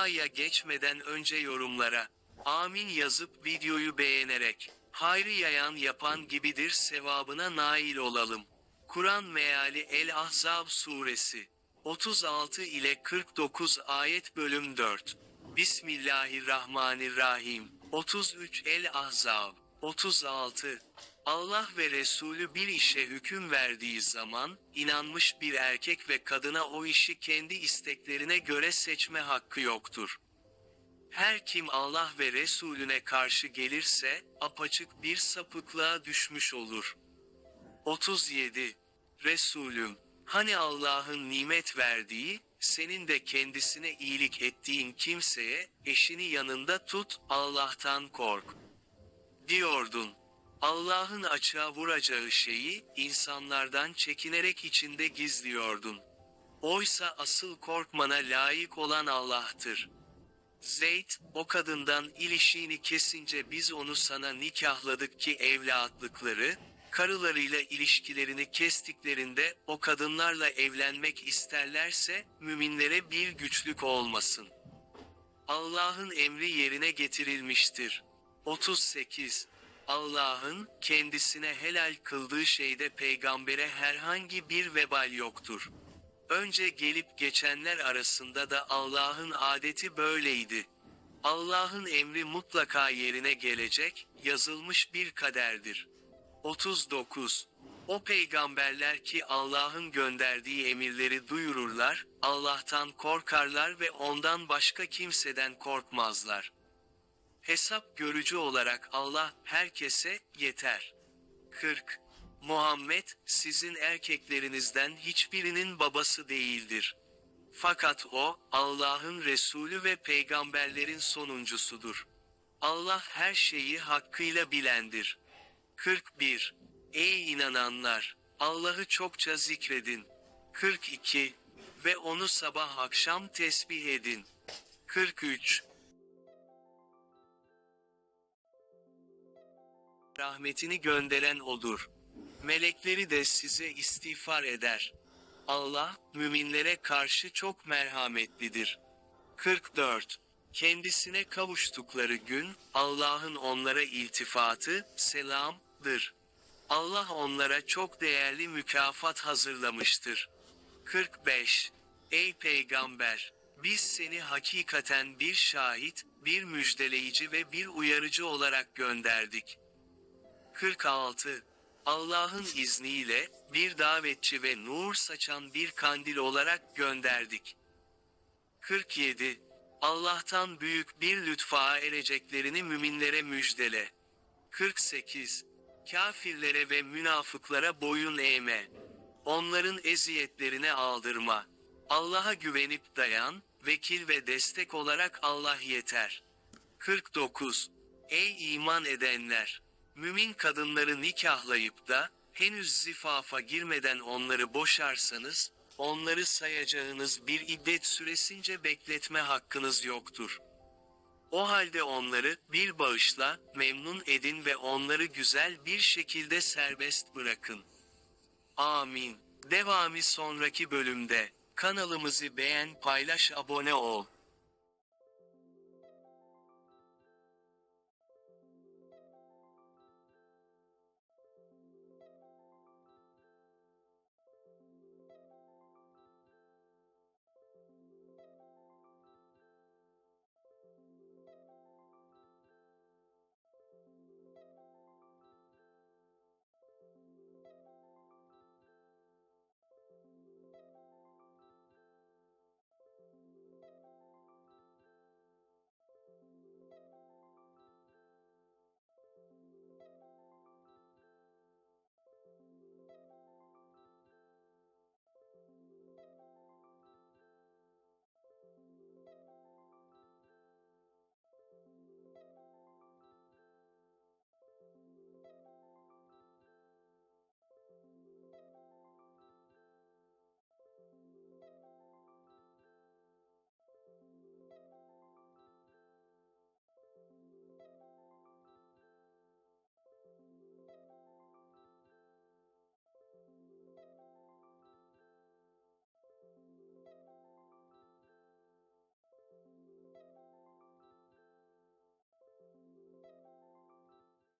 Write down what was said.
Duaya geçmeden önce yorumlara amin yazıp videoyu beğenerek hayrı yayan yapan gibidir sevabına nail olalım. Kur'an meali El Ahzab suresi 36 ile 49 ayet bölüm 4 Bismillahirrahmanirrahim. 33 El Ahzab 36 Allah ve Resulü bir işe hüküm verdiği zaman, inanmış bir erkek ve kadına o işi kendi isteklerine göre seçme hakkı yoktur. Her kim Allah ve Resulüne karşı gelirse, apaçık bir sapıklığa düşmüş olur. 37. Resulüm, hani Allah'ın nimet verdiği, senin de kendisine iyilik ettiğin kimseye, eşini yanında tut, Allah'tan kork. Diyordun. Allah'ın açığa vuracağı şeyi, insanlardan çekinerek içinde gizliyordun. Oysa asıl korkmana layık olan Allah'tır. Zeyd, o kadından ilişiğini kesince biz onu sana nikahladık ki evlatlıkları, karılarıyla ilişkilerini kestiklerinde o kadınlarla evlenmek isterlerse, müminlere bir güçlük olmasın. Allah'ın emri yerine getirilmiştir. 38. Allah'ın, kendisine helal kıldığı şeyde peygambere herhangi bir vebal yoktur. Önce gelip geçenler arasında da Allah'ın adeti böyleydi. Allah'ın emri mutlaka yerine gelecek, yazılmış bir kaderdir. 39. O peygamberler ki Allah'ın gönderdiği emirleri duyururlar, Allah'tan korkarlar ve ondan başka kimseden korkmazlar. Hesap görücü olarak Allah herkese yeter. 40. Muhammed sizin erkeklerinizden hiçbirinin babası değildir. Fakat o Allah'ın Resulü ve peygamberlerin sonuncusudur. Allah her şeyi hakkıyla bilendir. 41. Ey inananlar! Allah'ı çokça zikredin. 42. Ve onu sabah akşam tesbih edin. 43. rahmetini gönderen odur. Melekleri de size istiğfar eder. Allah, müminlere karşı çok merhametlidir. 44. Kendisine kavuştukları gün, Allah'ın onlara iltifatı, selamdır. Allah onlara çok değerli mükafat hazırlamıştır. 45. Ey Peygamber! Biz seni hakikaten bir şahit, bir müjdeleyici ve bir uyarıcı olarak gönderdik. 46. Allah'ın izniyle, bir davetçi ve nur saçan bir kandil olarak gönderdik. 47. Allah'tan büyük bir lütfa ereceklerini müminlere müjdele. 48. Kafirlere ve münafıklara boyun eğme. Onların eziyetlerine aldırma. Allah'a güvenip dayan, vekil ve destek olarak Allah yeter. 49. Ey iman edenler! Mümin kadınları nikahlayıp da, henüz zifafa girmeden onları boşarsanız, onları sayacağınız bir iddet süresince bekletme hakkınız yoktur. O halde onları, bir bağışla, memnun edin ve onları güzel bir şekilde serbest bırakın. Amin. Devamı sonraki bölümde. Kanalımızı beğen, paylaş, abone ol.